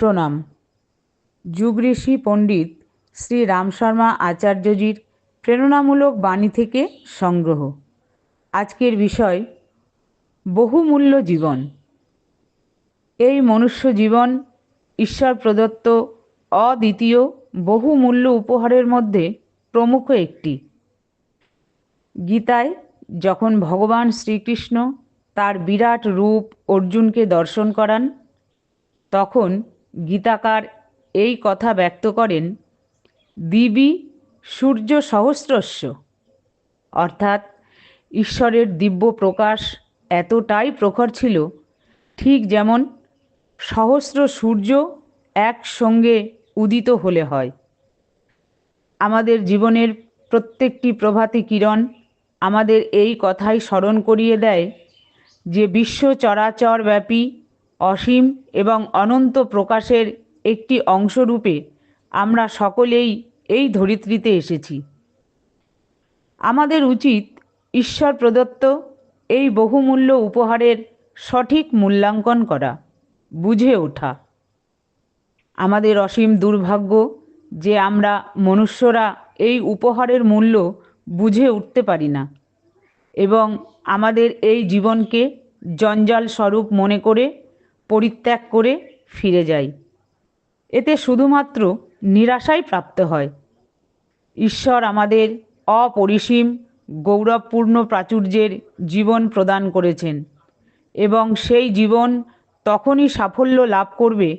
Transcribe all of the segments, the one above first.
প্রণাম। যুগ ঋষি পণ্ডিত শ্রী রাম শর্মা আচার্যজির প্রেরণামূলক বাণী থেকে সংগ্রহ। আজকের বিষয়, বহুমূল্য জীবন। এই মনুষ্য জীবন ঈশ্বর প্রদত্ত অদ্বিতীয় বহুমূল্য উপহারের মধ্যে প্রমুখ একটি। গীতায় যখন ভগবান শ্রীকৃষ্ণ তার বিরাট রূপ অর্জুনকে দর্শন করান, তখন গীতাকার এই কথা ব্যক্ত করেন, দিবি সূর্য সহস্রস্য। অর্থাৎ ঈশ্বরের দিব্য প্রকাশ এতটাই প্রখর ছিল, ঠিক যেমন সহস্র সূর্য একসঙ্গে উদিত হলে হয়। আমাদের জীবনের প্রত্যেকটি প্রভাতী কিরণ আমাদের এই কথাই স্মরণ করিয়ে দেয় যে বিশ্ব চরাচর ব্যাপী অসীম এবং অনন্ত প্রকাশের একটি অংশরূপে আমরা সকলেই এই ধরিত্রীতে এসেছি। আমাদের উচিত ঈশ্বর প্রদত্ত এই বহুমূল্য উপহারের সঠিক মূল্যাঙ্কন করা, বুঝে ওঠা। আমাদের অসীম দুর্ভাগ্য যে আমরা মনুষ্যরা এই উপহারের মূল্য বুঝে উঠতে পারি না এবং আমাদের এই জীবনকে জঞ্জাল স্বরূপ মনে করে পরিত্যাগ করে ফিরে যাই। এতে শুধুমাত্র নিরাশাই প্রাপ্ত হয়। ঈশ্বর আমাদের অপরিসীম, গৌরবপূর্ণ প্রাচুর্যের জীবন প্রদান করেছেন এবং সেই জীবন তখনই সাফল্য লাভ করবে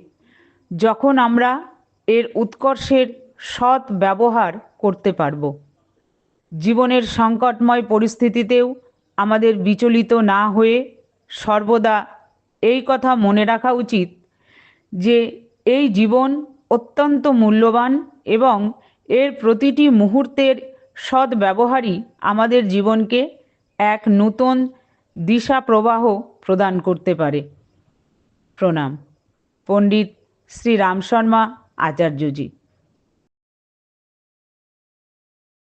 যখন আমরা এর উৎকর্ষের সৎ ব্যবহার করতে পারব। জীবনের সংকটময় পরিস্থিতিতেও আমাদের বিচলিত না হয়ে সর্বদা এই কথা মনে রাখা উচিত যে এই জীবন অত্যন্ত মূল্যবান এবং এর প্রতিটি মুহূর্তের সৎ ব্যবহারই আমাদের জীবনকে এক নূতন দিশা প্রবাহ প্রদান করতে পারে। প্রণাম। পণ্ডিত শ্রী রাম শর্মা আচার্যজি।